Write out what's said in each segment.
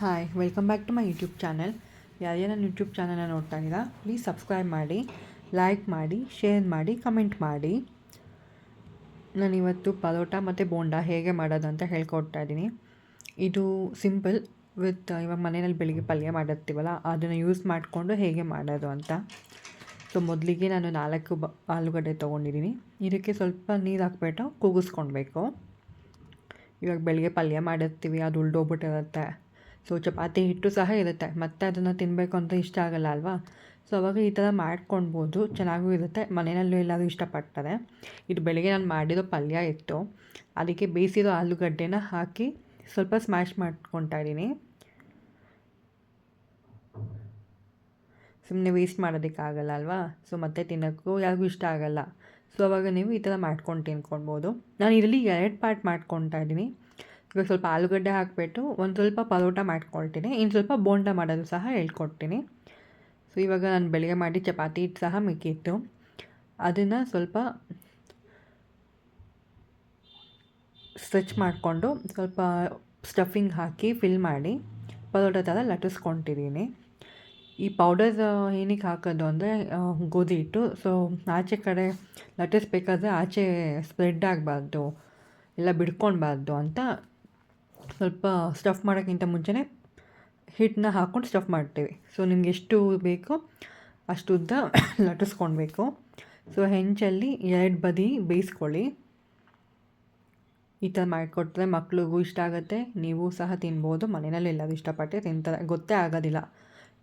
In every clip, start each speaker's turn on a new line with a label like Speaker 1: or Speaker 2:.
Speaker 1: Hi welcome back to my YouTube channel ಯಾರೇ ನನ್ನ YouTube ಚಾನಲ್ನ ನೋಡ್ತಾ ಇದ್ದೀರಾ ಪ್ಲೀಸ್ ಸಬ್ಸ್ಕ್ರೈಬ್ ಮಾಡಿ ಲೈಕ್ ಮಾಡಿ ಶೇರ್ ಮಾಡಿ ಕಮೆಂಟ್ ಮಾಡಿ. ನಾನಿವತ್ತು ಪರೋಟ ಮತ್ತು ಬೋಂಡ ಹೇಗೆ ಮಾಡೋದು ಅಂತ ಹೇಳ್ಕೊಡ್ತಾ ಇದ್ದೀನಿ. ಇದು ಸಿಂಪಲ್ ವಿತ್ ಇವಾಗ ಮನೆಯಲ್ಲಿ ಬೆಳಿಗ್ಗೆ ಪಲ್ಯ ಮಾಡಿರ್ತೀವಲ್ಲ, ಅದನ್ನು ಯೂಸ್ ಮಾಡಿಕೊಂಡು ಹೇಗೆ ಮಾಡೋದು ಅಂತ. ಸೊ ಮೊದಲಿಗೆ ನಾನು ನಾಲ್ಕು ಬ, ಆಲೂಗಡ್ಡೆ ತೊಗೊಂಡಿದ್ದೀನಿ. ಇದಕ್ಕೆ ಸ್ವಲ್ಪ ನೀರು ಹಾಕ್ಬಿಟ್ಟು ಕೂಗಿಸ್ಕೊಳ್ಬೇಕು ಇವಾಗ ಬೆಳಿಗ್ಗೆ ಪಲ್ಯ ಮಾಡಿರ್ತೀವಿ, ಅದು ಉಳ್ದೋಗ್ಬಿಟ್ಟಿರುತ್ತೆ. ಸೊ ಚಪಾತಿ ಹಿಟ್ಟು ಸಹ ಇರುತ್ತೆ. ಮತ್ತೆ ಅದನ್ನು ತಿನ್ನಬೇಕು ಅಂತ ಇಷ್ಟ ಆಗಲ್ಲ ಅಲ್ವಾ? ಸೊ ಅವಾಗ ಈ ಥರ ಮಾಡ್ಕೊಳ್ಬೋದು ಚೆನ್ನಾಗೂ ಇರುತ್ತೆ. ಮನೆಯಲ್ಲೂ ಎಲ್ಲರೂ ಇಷ್ಟಪಡ್ತಾರೆ. ಇದು ಬೆಳಗ್ಗೆ ನಾನು ಮಾಡಿರೋ ಪಲ್ಯ ಇತ್ತು. ಅದಕ್ಕೆ ಬೇಯಿಸಿರೋ ಆಲೂಗಡ್ಡೆನ ಹಾಕಿ ಸ್ವಲ್ಪ ಸ್ಮ್ಯಾಶ್ ಮಾಡ್ಕೊತಾ ಇದ್ದೀನಿ. ಸುಮ್ಮನೆ ವೇಸ್ಟ್ ಮಾಡೋದಕ್ಕಾಗಲ್ಲ ಅಲ್ವಾ? ಸೊ ಮತ್ತೆ ತಿನ್ನೋಕ್ಕೂ ಯಾರಿಗೂ ಇಷ್ಟ ಆಗಲ್ಲ. ಸೊ ಅವಾಗ ನೀವು ಈ ಥರ ಮಾಡ್ಕೊಂಡು ತಿನ್ಕೊಳ್ಬೋದು. ನಾನು ಇದರಲ್ಲಿ ಎರಡು ಪಾರ್ಟ್ ಮಾಡ್ಕೊತಾ ಇದ್ದೀನಿ. ಇವಾಗ ಸ್ವಲ್ಪ ಆಲೂಗಡ್ಡೆ ಹಾಕಿಬಿಟ್ಟು ಒಂದು ಸ್ವಲ್ಪ ಪರೋಟ ಮಾಡ್ಕೊಳ್ತೀನಿ, ಇನ್ನು ಸ್ವಲ್ಪ ಬೋಂಡ ಮಾಡೋದು ಸಹ ಹೇಳ್ಕೊಡ್ತೀನಿ. ಸೊ ಇವಾಗ ನಾನು ಬೆಳಗ್ಗೆ ಮಾಡಿ ಚಪಾತಿ ಹಿಟ್ಟು ಸಹ ಮಿಕ್ಕಿತ್ತು ಅದನ್ನು ಸ್ವಲ್ಪ ಸ್ಟ್ರೆಚ್ ಮಾಡಿಕೊಂಡು ಸ್ವಲ್ಪ ಸ್ಟಫಿಂಗ್ ಹಾಕಿ ಫಿಲ್ ಮಾಡಿ ಪರೋಟ ಥರ ಲಟ್ಟಿಸ್ಕೊತಿದ್ದೀನಿ. ಈ ಪೌಡರ್ ಏನಕ್ಕೆ ಹಾಕೋದು ಅಂದರೆ ಗೋಧಿ ಹಿಟ್ಟು. ಸೊ ಆಚೆ ಕಡೆ ಲಟ್ಟಿಸ್ಬೇಕಾದ್ರೆ ಆಚೆ ಸ್ಪ್ರೆಡ್ ಆಗಬಾರ್ದು ಎಲ್ಲ ಬಿಡ್ಕೊಳ್ಬಾರ್ದು ಅಂತ ಸ್ವಲ್ಪ ಸ್ಟಫ್ ಮಾಡೋಕ್ಕಿಂತ ಮುಂಚೆನೇ ಹಿಟ್ಟನ್ನ ಹಾಕ್ಕೊಂಡು ಸ್ಟಫ್ ಮಾಡ್ತೀವಿ. ಸೊ ನಿಮ್ಗೆ ಎಷ್ಟು ಬೇಕೋ ಅಷ್ಟು ಉದ್ದ ಲಟ್ಟಿಸ್ಕೊಳ್ಬೇಕು ಸೊ ಹೆಂಚಲ್ಲಿ ಎರಡು ಬದಿ ಬೇಯಿಸ್ಕೊಳ್ಳಿ. ಈ ಥರ ಮಾಡಿಕೊಟ್ರೆ ಮಕ್ಳಿಗೂ ಇಷ್ಟ ಆಗುತ್ತೆ, ನೀವು ಸಹ ತಿನ್ಬೋದು. ಮನೆಯಲ್ಲಿ ಎಲ್ಲರೂ ಇಷ್ಟಪಟ್ಟೆ ತಿಂತಾರೆ. ಗೊತ್ತೇ ಆಗೋದಿಲ್ಲ.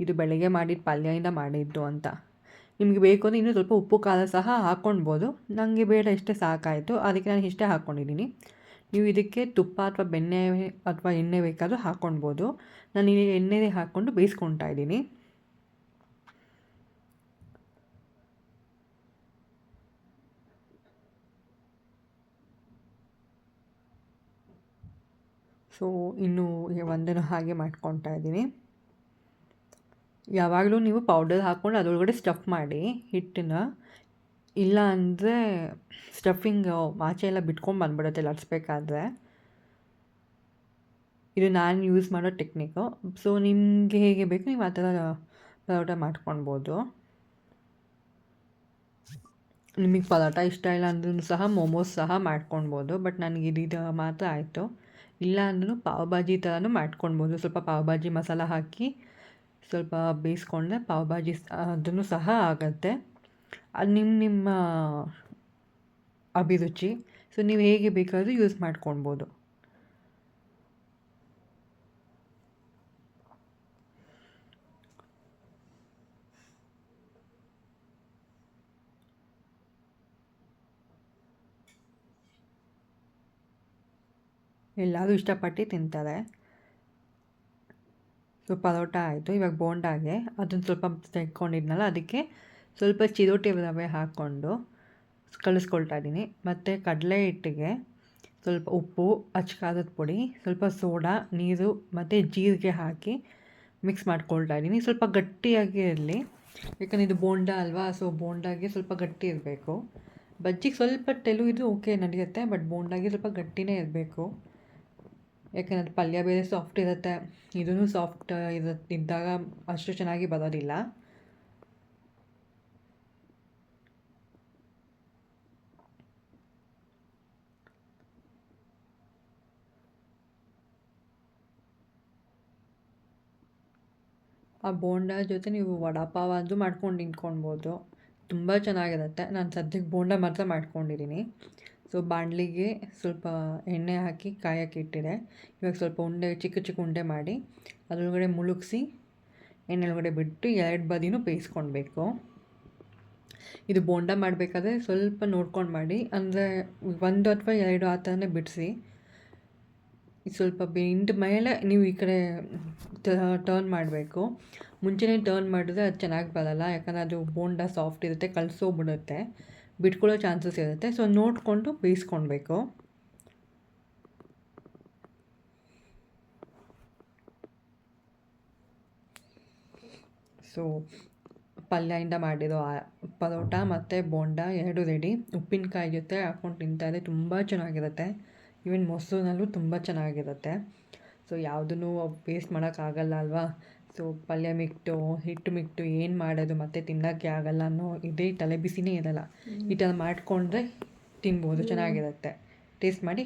Speaker 1: ಇದು ಬೆಳಗ್ಗೆ ಮಾಡಿದ ಪಲ್ಯದಿಂದ ಮಾಡಿದ್ದು ಅಂತ. ನಿಮಗೆ ಬೇಕು ಅಂದರೆ ಇನ್ನೂ ಸ್ವಲ್ಪ ಉಪ್ಪು, ಖಾರ ಸಹ ಹಾಕ್ಕೊಳ್ಬೋದು ನನಗೆ ಬೇಡ, ಇಷ್ಟೇ ಸಾಕಾಯಿತು. ಅದಕ್ಕೆ ನಾನು ಇಷ್ಟೇ ಹಾಕ್ಕೊಂಡಿದ್ದೀನಿ. ನೀವು ಇದಕ್ಕೆ ತುಪ್ಪ ಅಥವಾ ಬೆಣ್ಣೆ ಅಥವಾ ಎಣ್ಣೆ ಬೇಕಾದರೂ ಹಾಕ್ಕೊಳ್ಬೋದು ನಾನು ಇಲ್ಲಿ ಎಣ್ಣೆನೇ ಹಾಕ್ಕೊಂಡು ಬೇಯಿಸ್ಕೊತಾ ಇದ್ದೀನಿ. ಸೊ ಇನ್ನು ಒಂದನ್ನು ಹಾಗೆ ಮಾಡ್ಕೊತಾ ಇದ್ದೀನಿ. ಯಾವಾಗಲೂ ನೀವು ಪೌಡರ್ ಹಾಕ್ಕೊಂಡು ಅದರೊಳಗಡೆ ಸ್ಟಫ್ ಮಾಡಿ ಹಿಟ್ಟನ್ನ ಇಲ್ಲ ಅಂದರೆ ಸ್ಟಫಿಂಗ್ ಆಚೆ ಎಲ್ಲ ಬಿಟ್ಕೊಂಡು ಬಂದ್ಬಿಡುತ್ತೆ ಲಟ್ಸ್ಬೇಕಾದ್ರೆ ಇದು ನಾನು ಯೂಸ್ ಮಾಡೋ ಟೆಕ್ನಿಕ್ಕು ಸೊ ನಿಮಗೆ ಹೇಗೆ ಬೇಕು ನೀವು ಆ ಥರ ಪರೋಟ ಮಾಡ್ಕೊಳ್ಬೋದು. ನಿಮಗೆ ಪರೋಟ ಇಷ್ಟ ಇಲ್ಲ ಅಂದ್ರೂ ಸಹ ಮೋಮೋಸ್ ಸಹ ಮಾಡ್ಕೊಳ್ಬೋದು ಬಟ್ ನನಗೆ ಇದು ಮಾತ್ರ ಆಯಿತು. ಇಲ್ಲ ಅಂದ್ರೂ ಪಾವ್ ಭಾಜಿ ಥರನೂ ಮಾಡ್ಕೊಳ್ಬೋದು. ಸ್ವಲ್ಪ ಪಾವ್ ಭಾಜಿ ಮಸಾಲ ಹಾಕಿ ಸ್ವಲ್ಪ ಬೇಯಿಸ್ಕೊಂಡ್ರೆ ಪಾವ್ ಭಾಜಿ ಅದನ್ನು ಸಹ ಆಗುತ್ತೆ. ಅದು ನಿಮ್ಮ ನಿಮ್ಮ ಅಭಿರುಚಿ. ಸೊ ನೀವು ಹೇಗೆ ಬೇಕಾದರೂ ಯೂಸ್ ಮಾಡ್ಕೊಳ್ಬೋದು. ಎಲ್ಲರೂ ಇಷ್ಟಪಟ್ಟು ತಿಂತಾರೆ. ಸೊ ಪರೋಟ ಆಯಿತು. ಇವಾಗ ಬೋಂಡಾಗೆ. ಅದನ್ನು ಸ್ವಲ್ಪ ತೆಕ್ಕೊಂಡಿದ್ನಲ್ಲ ಅದಕ್ಕೆ ಸ್ವಲ್ಪ ಚಿರೋಟಿ ರವೆ ಹಾಕ್ಕೊಂಡು ಕಲಿಸ್ಕೊಳ್ತಾ ಇದ್ದೀನಿ. ಮತ್ತು ಕಡಲೆ ಹಿಟ್ಟಿಗೆ ಸ್ವಲ್ಪ ಉಪ್ಪು ಅಚ್ಕಾರದ ಪುಡಿ, ಸ್ವಲ್ಪ ಸೋಡಾ, ನೀರು ಮತ್ತು ಜೀರಿಗೆ ಹಾಕಿ ಮಿಕ್ಸ್ ಮಾಡ್ಕೊಳ್ತಾ ಇದ್ದೀನಿ. ಸ್ವಲ್ಪ ಗಟ್ಟಿಯಾಗಿ ಇರಲಿ. ಯಾಕಂದರೆ ಇದು ಬೋಂಡ ಅಲ್ವಾ ಸೊ ಬೋಂಡಾಗೆ ಸ್ವಲ್ಪ ಗಟ್ಟಿ ಇರಬೇಕು. ಬಜ್ಜಿಗೆ ಸ್ವಲ್ಪ ತೆಲು ಇದು ಓಕೆ ನಡೆಯುತ್ತೆ ಬಟ್ ಬೋಂಡಾಗೆ ಸ್ವಲ್ಪ ಗಟ್ಟಿನೇ ಇರಬೇಕು. ಯಾಕಂದರೆ ಪಲ್ಯ ಬೇರೆ ಸಾಫ್ಟ್ ಇರುತ್ತೆ. ಇದೂ ಸಾಫ್ಟ್ ಇರುತ್ತೆ ಇದ್ದಾಗ ಅಷ್ಟು ಚೆನ್ನಾಗಿ ಬರೋದಿಲ್ಲ. ಆ ಬೋಂಡ ಜೊತೆ ನೀವು ವಡಾಪಾವ್ ಅದು ಮಾಡ್ಕೊಂಡು ತಿನ್ಕೊಳ್ಬೋದು ತುಂಬ ಚೆನ್ನಾಗಿರುತ್ತೆ. ನಾನು ಸದ್ಯಕ್ಕೆ ಬೋಂಡ ಮಾತ್ರ ಮಾಡ್ಕೊಂಡಿದ್ದೀನಿ. ಸೊ ಬಾಣಲಿಗೆ ಸ್ವಲ್ಪ ಎಣ್ಣೆ ಹಾಕಿ ಕಾಯಕ್ಕೆ ಇಟ್ಟಿದೆ. ಇವಾಗ ಸ್ವಲ್ಪ ಉಂಡೆ, ಚಿಕ್ಕ ಚಿಕ್ಕ ಉಂಡೆ ಮಾಡಿ ಅದರೊಳಗಡೆ ಮುಳುಗಿಸಿ ಎಣ್ಣೆ ಒಳಗಡೆ ಬಿಟ್ಟು ಎರಡು ಬದಿನೂ ಬೇಯಿಸ್ಕೊಳ್ಬೇಕು. ಇದು ಬೋಂಡ ಮಾಡಬೇಕಾದ್ರೆ ಸ್ವಲ್ಪ ನೋಡ್ಕೊಂಡು ಮಾಡಿ, ಅಂದರೆ ಒಂದು ಅಥವಾ ಎರಡು ಆ ಥರನೇ ಬಿಡಿಸಿ ಸ್ವಲ್ಪ ಬೆಂದ ಮೇಲೆ ನೀವು ಈ ಕಡೆ ಟರ್ನ್ ಮಾಡಬೇಕು. ಮುಂಚೆನೇ ಟರ್ನ್ ಮಾಡಿದ್ರೆ ಅದು ಚೆನ್ನಾಗಿ ಬರಲ್ಲ. ಯಾಕಂದರೆ ಅದು ಬೋಂಡ ಸಾಫ್ಟ್ ಇರುತ್ತೆ, ಕಲಸೋಗ್ಬಿಡುತ್ತೆ. ಬಿಟ್ಕೊಳ್ಳೋ ಚಾನ್ಸಸ್ ಇರುತ್ತೆ. ಸೊ ನೋಡಿಕೊಂಡು ಬೇಯಿಸ್ಕೊಳ್ಬೇಕು. ಸೊ ಪಲ್ಯದಿಂದ ಮಾಡಿರೋ ಪರೋಟ ಮತ್ತು ಬೋಂಡ ಎರಡು ರೆಡಿ ಉಪ್ಪಿನಕಾಯಿ ಜೊತೆ ಹಾಕ್ಕೊಂಡು ತಿಂತಾರೆ ತುಂಬ ಚೆನ್ನಾಗಿರುತ್ತೆ. ಈವನ್ ಮೊಸರಿನಲ್ಲೂ ತುಂಬ ಚೆನ್ನಾಗಿರುತ್ತೆ. ಸೊ ಯಾವುದನ್ನು ವೇಸ್ಟ್ ಮಾಡೋಕ್ಕಾಗಲ್ಲ ಅಲ್ವಾ? ಸೊ ಪಲ್ಯ ಮಿಕ್ಟು ಹಿಟ್ಟು ಮಿಕ್ಟು ಏನು ಮಾಡೋದು ಮತ್ತೆ ತಿನ್ನೋಕ್ಕೆ ಆಗಲ್ಲ ಅನ್ನೋ ಇದೇ ತಲೆ ಬಿಸಿನೇ ಇರಲ್ಲ ಈ ಥರ ಮಾಡಿಕೊಂಡ್ರೆ ತಿನ್ಬೋದು ಚೆನ್ನಾಗಿರುತ್ತೆ. ಟೇಸ್ಟ್ ಮಾಡಿ